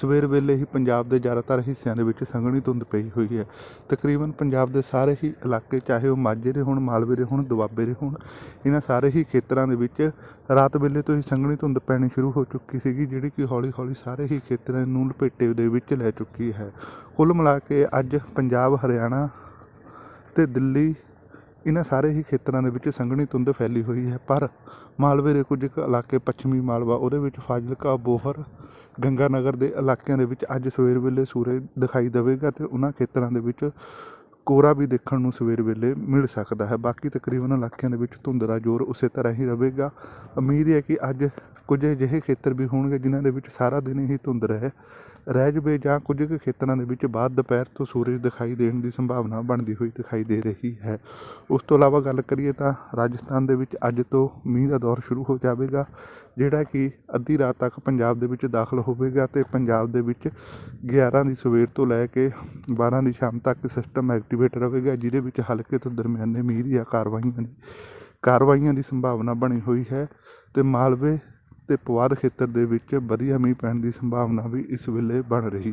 ਸਵੇਰ ਵੇਲੇ ਹੀ ਪੰਜਾਬ ਦੇ ਜ਼ਿਆਦਾਤਰ ਹਿੱਸਿਆਂ ਦੇ ਵਿੱਚ ਸੰਘਣੀ ਧੁੰਦ ਪਈ ਹੋਈ ਹੈ। ਤਕਰੀਬਨ ਪੰਜਾਬ ਦੇ ਸਾਰੇ ਹੀ ਇਲਾਕੇ, ਚਾਹੇ ਉਹ ਮਾਝੇ ਦੇ ਹੋਣ, ਮਾਲਵੇ ਦੇ ਹੋਣ, ਦੁਆਬੇ ਦੇ ਹੋਣ, ਇਹਨਾਂ ਸਾਰੇ ਹੀ ਖੇਤਰਾਂ ਦੇ ਵਿੱਚ ਰਾਤ ਵੇਲੇ ਤੋਂ ਹੀ ਸੰਘਣੀ ਧੁੰਦ ਪੈਣੀ ਸ਼ੁਰੂ ਹੋ ਚੁੱਕੀ ਸੀਗੀ, ਜਿਹੜੀ ਕਿ ਹੌਲੀ ਹੌਲੀ ਸਾਰੇ ਹੀ ਖੇਤਰਾਂ ਨੂੰ ਲਪੇਟੇ ਦੇ ਵਿੱਚ ਲੈ ਚੁੱਕੀ ਹੈ। ਕੁੱਲ ਮਿਲਾ ਕੇ ਅੱਜ ਪੰਜਾਬ, ਹਰਿਆਣਾ ਤੇ ਦਿੱਲੀ ਇਹਨਾਂ ਸਾਰੇ ਹੀ ਖੇਤਰਾਂ ਦੇ ਵਿੱਚ ਸੰਘਣੀ ਧੁੰਦ ਫੈਲੀ ਹੋਈ ਹੈ, ਪਰ ਮਾਲਵੇ ਦੇ ਕੁਝ ਕੁ ਇਲਾਕੇ ਪੱਛਮੀ ਮਾਲਵਾ ਉਹਦੇ ਵਿੱਚ ਫਾਜ਼ਿਲਕਾ, ਬੋਹਰ, ਗੰਗਾਨਗਰ ਦੇ ਇਲਾਕਿਆਂ ਦੇ ਵਿੱਚ ਅੱਜ ਸਵੇਰ ਵੇਲੇ ਸੂਰਜ ਦਿਖਾਈ ਦੇਵੇਗਾ ਤੇ ਉਹਨਾਂ ਖੇਤਰਾਂ ਦੇ ਵਿੱਚ ਕੋਰਾ ਵੀ ਦੇਖਣ ਨੂੰ ਸਵੇਰ ਵੇਲੇ ਮਿਲ ਸਕਦਾ ਹੈ। ਬਾਕੀ ਤਕਰੀਬਨ ਇਲਾਕਿਆਂ ਦੇ ਵਿੱਚ ਧੁੰਦ ਦਾ ਜ਼ੋਰ ਉਸੇ ਤਰ੍ਹਾਂ ਹੀ ਰਹੇਗਾ। ਉਮੀਦ ਹੈ ਕਿ ਅੱਜ ਕੁਝ ਅਜਿਹੇ ਖੇਤਰ ਵੀ ਹੋਣਗੇ ਜਿਨ੍ਹਾਂ ਦੇ ਵਿੱਚ ਸਾਰਾ ਦਿਨ ਹੀ ਧੁੰਦ ਰਹੇ। ਰਹਿ ਜਵੇ ਜਾਂ ਕੁਝ ਕੁ ਖੇਤਰਾਂ ਦੇ ਵਿੱਚ ਬਾਅਦ ਦੁਪਹਿਰ ਤੋਂ ਸੂਰਜ ਦਿਖਾਈ ਦੇਣ ਦੀ ਸੰਭਾਵਨਾ ਬਣਦੀ ਹੋਈ ਦਿਖਾਈ ਦੇ ਰਹੀ ਹੈ। ਉਸ ਤੋਂ ਇਲਾਵਾ ਗੱਲ ਕਰੀਏ ਤਾਂ ਰਾਜਸਥਾਨ ਦੇ ਵਿੱਚ ਅੱਜ ਤੋਂ ਮੀਂਹ ਦਾ ਦੌਰ ਸ਼ੁਰੂ ਹੋ ਜਾਵੇਗਾ, ਜਿਹੜਾ ਕਿ ਅੱਧੀ ਰਾਤ ਤੱਕ ਪੰਜਾਬ ਦੇ ਵਿੱਚ ਦਾਖਲ ਹੋਵੇਗਾ ਤੇ ਪੰਜਾਬ ਦੇ ਵਿੱਚ 11 ਦੀ ਸਵੇਰ ਤੋਂ ਲੈ ਕੇ 12 ਦੀ ਸ਼ਾਮ ਤੱਕ ਸਿਸਟਮ ਐਕਟੀਵੇਟ ਰਹੇਗਾ, ਜਿਹਦੇ ਵਿੱਚ ਹਲਕੇ ਤੋਂ ਦਰਮਿਆਨੇ ਮੀਂਹ ਦੀਆਂ ਕਾਰਵਾਈਆਂ ਦੀ ਕਾਰਵਾਈਆਂ ਦੀ ਸੰਭਾਵਨਾ ਬਣੀ ਹੋਈ ਹੈ ਤੇ ਮਾਲਵੇ ਤੇ ਪੁਆਧ ਖੇਤਰ ਦੇ ਵਿੱਚ ਵਧੀਆ ਮੀਂਹ ਪੈਣ ਦੀ ਸੰਭਾਵਨਾ ਵੀ ਇਸ ਵੇਲੇ ਬਣ ਰਹੀ।